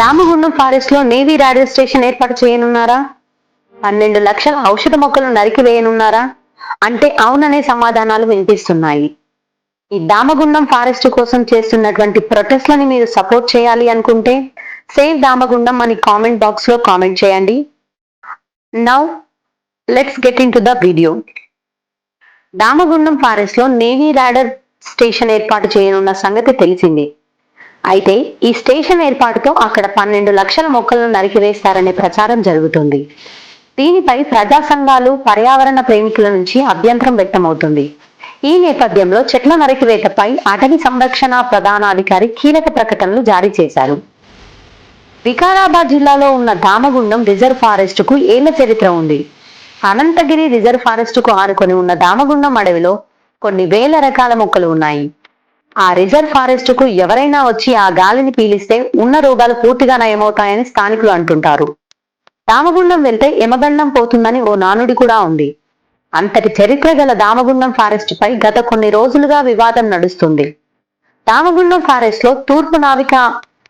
దామగుండం ఫారెస్ట్లో navy radar station ఏర్పాటు చేయనున్నారా? పన్నెండు లక్షల ఔషధ మొక్కలు నరికి వేయనున్నారా? అంటే అవుననే సమాధానాలు వినిపిస్తున్నాయి. ఈ దామగుండం ఫారెస్ట్ కోసం చేస్తున్నటువంటి ప్రొటెస్ట్లని మీరు సపోర్ట్ చేయాలి అనుకుంటే సేవ్ దామగుండం అని కామెంట్ బాక్స్లో కామెంట్ చేయండి. Now let's get into the video. Damagundam ఫారెస్ట్లో నేవీ రాడర్ స్టేషన్ ఏర్పాటు చేయనున్న సంగతి తెలిసిందే. అయితే ఈ స్టేషన్ ఏర్పాటుతో అక్కడ పన్నెండు లక్షల మొక్కలను నరికివేస్తారనే ప్రచారం జరుగుతుంది. దీనిపై ప్రజా సంఘాలు పర్యావరణ ప్రేమికుల నుంచి అభ్యంతరం వ్యక్తమవుతుంది. ఈ నేపథ్యంలో చెట్ల నరికివేతపై అటవీ సంరక్షణ ప్రధానాధికారి కీలక ప్రకటనలు జారీ చేశారు. వికారాబాద్ జిల్లాలో ఉన్న దామగుండం రిజర్వ్ ఫారెస్ట్కు ఏళ్ళ చరిత్ర ఉంది. అనంతగిరి రిజర్వ్ ఫారెస్ట్కు ఆనుకొని ఉన్న దామగుండం అడవిలో కొన్ని వేల రకాల మొక్కలు ఉన్నాయి. ఆ రిజర్వ్ ఫారెస్ట్కు ఎవరైనా వచ్చి ఆ గాలిని పీలిస్తే ఉన్న రోగాలు పూర్తిగా నయమవుతాయని స్థానికులు అంటుంటారు. దామగుండం వెళ్తే యమగండం పోతుందని ఓ నానుడి కూడా ఉంది. అంతటి చరిత్ర గల దామగుండం ఫారెస్ట్ పై గత కొన్ని రోజులుగా వివాదం నడుస్తుంది. దామగుండం ఫారెస్ట్లో తూర్పు నావిక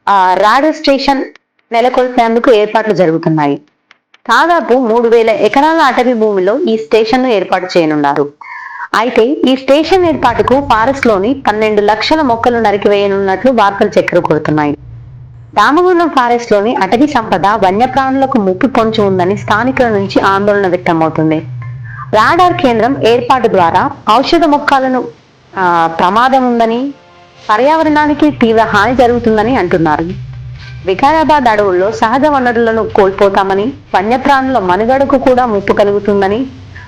ఆ, రాడర్ స్టేషన్ నెలకొల్పేందుకు ఏర్పాట్లు జరుగుతున్నాయి. దాదాపు మూడు వేల ఎకరాల అటవీ భూమిలో ఈ స్టేషన్ను ఏర్పాటు చేయనున్నారు. అయితే ఈ స్టేషన్ ఏర్పాటుకు ఫారెస్ట్లోని పన్నెండు లక్షల మొక్కలు నరికివేయనున్నట్లు వార్తలు చక్కెర కొడుతున్నాయి. రామగుండం ఫారెస్ట్లోని అటవీ సంపద వన్యప్రాణులకు ముప్పు పొంచి ఉందని స్థానికుల నుంచి ఆందోళన వ్యక్తమవుతుంది. రాడార్ కేంద్రం ఏర్పాటు ద్వారా ఔషధ మొక్కలను ప్రమాదం ఉందని పర్యావరణానికి తీవ్ర హాని జరుగుతుందని అంటున్నారు. వికారాబాద్ అడవుల్లో సహజ వనరులను కోల్పోతామని వన్యప్రాణుల మనుగడకు కూడా ముప్పు కలుగుతుందని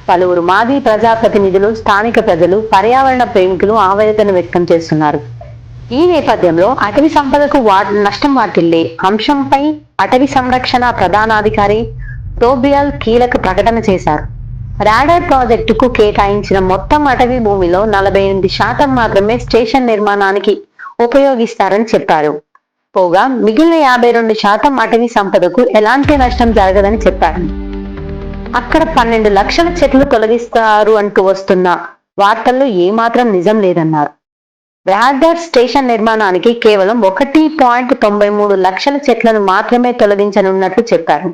పలువురు మాజీ ప్రజాప్రతినిధులు స్థానిక ప్రజలు పర్యావరణ ప్రేమికులు ఆవేదన వ్యక్తం చేస్తున్నారు. ఈ నేపథ్యంలో అటవీ సంపదకు నష్టం వాటిల్లే అంశంపై అటవీ సంరక్షణ ప్రధానాధికారి టోబియల్ కీలక ప్రకటన చేశారు. రాడార్ ప్రాజెక్టుకు కేటాయించిన మొత్తం అటవీ భూమిలో నలభై ఎనిమిది శాతం మాత్రమే స్టేషన్ నిర్మాణానికి ఉపయోగిస్తారని చెప్పారు. పోగా మిగిలిన యాభై రెండు శాతం అటవీ సంపదకు ఎలాంటి నష్టం జరగదని చెప్పారు. అక్కడ పన్నెండు లక్షల చెట్లు తొలగిస్తారు అంటూ వస్తున్న వార్తల్లో ఏమాత్రం నిజం లేదన్నారు. రాడర్ స్టేషన్ నిర్మాణానికి కేవలం ఒకటి పాయింట్ తొంభై మూడు లక్షల చెట్లను మాత్రమే తొలగించనున్నట్లు చెప్పారు.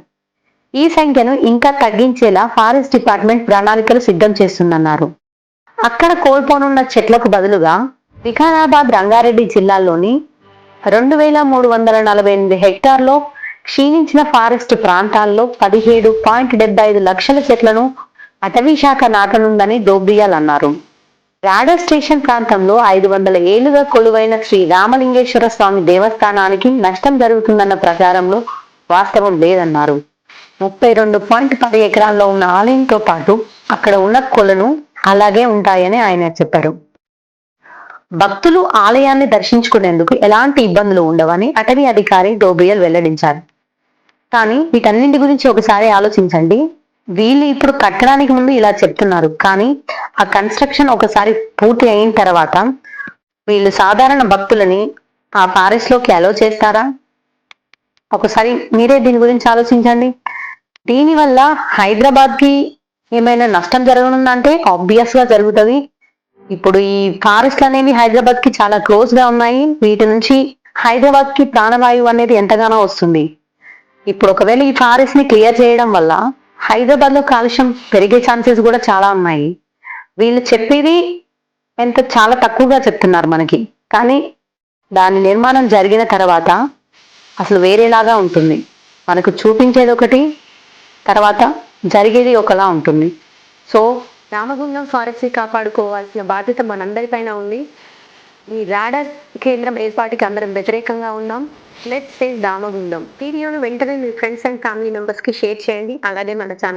ఈ సంఖ్యను ఇంకా తగ్గించేలా ఫారెస్ట్ డిపార్ట్మెంట్ ప్రణాళికలు సిద్ధం చేస్తుందన్నారు. అక్కడ కోల్పోనున్న చెట్లకు బదులుగా వికారాబాద్ రంగారెడ్డి జిల్లాలోని రెండు వేల మూడు వందల నలభై ఎనిమిది హెక్టార్లో క్షీణించిన ఫారెస్ట్ ప్రాంతాల్లో పదిహేడు పాయింట్ డెబ్బై ఐదు లక్షల చెట్లను అటవీ శాఖ నాటనుందని దోబ్రియాల్ అన్నారు. రాడర్ స్టేషన్ ప్రాంతంలో ఐదు వందల ఏళ్ళుగా కొలువైన శ్రీ రామలింగేశ్వర స్వామి దేవస్థానానికి నష్టం జరుగుతుందన్న ప్రచారంలో వాస్తవం లేదన్నారు. ముప్పై రెండు పాయింట్ పది ఎకరాల్లో ఉన్న ఆలయంతో పాటు అక్కడ ఉన్న కొలను అలాగే ఉంటాయని ఆయన చెప్పారు. భక్తులు ఆలయాన్ని దర్శించుకునేందుకు ఎలాంటి ఇబ్బందులు ఉండవని అటవీ అధికారి డోబ్రియల్ వెల్లడించారు. కానీ వీటన్నింటి గురించి ఒకసారి ఆలోచించండి. వీళ్ళు ఇప్పుడు కట్టడానికి ముందు ఇలా చెప్తున్నారు. కానీ ఆ కన్స్ట్రక్షన్ ఒకసారి పూర్తి అయిన తర్వాత వీళ్ళు సాధారణ భక్తులని ఆ ఫారెస్ట్లోకి అలో చేస్తారా? ఒకసారి మీరే దీని గురించి ఆలోచించండి. దీనివల్ల హైదరాబాద్కి ఏమైనా నష్టం జరగనుందంటే ఆబ్వియస్గా జరుగుతుంది. ఇప్పుడు ఈ ఫారెస్ట్లు అనేవి హైదరాబాద్కి చాలా క్లోజ్గా ఉన్నాయి. వీటి నుంచి హైదరాబాద్కి ప్రాణవాయువు అనేది ఎంతగానో వస్తుంది. ఇప్పుడు ఒకవేళ ఈ ఫారెస్ట్ని క్లియర్ చేయడం వల్ల హైదరాబాద్లో కాలుష్యం పెరిగే ఛాన్సెస్ కూడా చాలా ఉన్నాయి. వీళ్ళు చెప్పేది ఎంత చాలా తక్కువగా చెప్తున్నారు మనకి. కానీ దాని నిర్మాణం జరిగిన తర్వాత అసలు వేరేలాగా ఉంటుంది. మనకు చూపించేది ఒకటి తర్వాత జరిగేది ఒకలా ఉంటుంది. సో రామగుండం ఫారెస్ట్ కాపాడుకోవాల్సిన బాధ్యత మనందరిపైన ఉంది. ఈ రాడర్ కేంద్రం ఏర్పాటుకి అందరం వ్యతిరేకంగా ఉన్నాం. లెట్ సేవ్ దామగుండం వీడియోను వెంటనే మీ ఫ్రెండ్స్ అండ్ ఫ్యామిలీ మెంబర్స్కి షేర్ చేయండి. అలాగే మన ఛానల్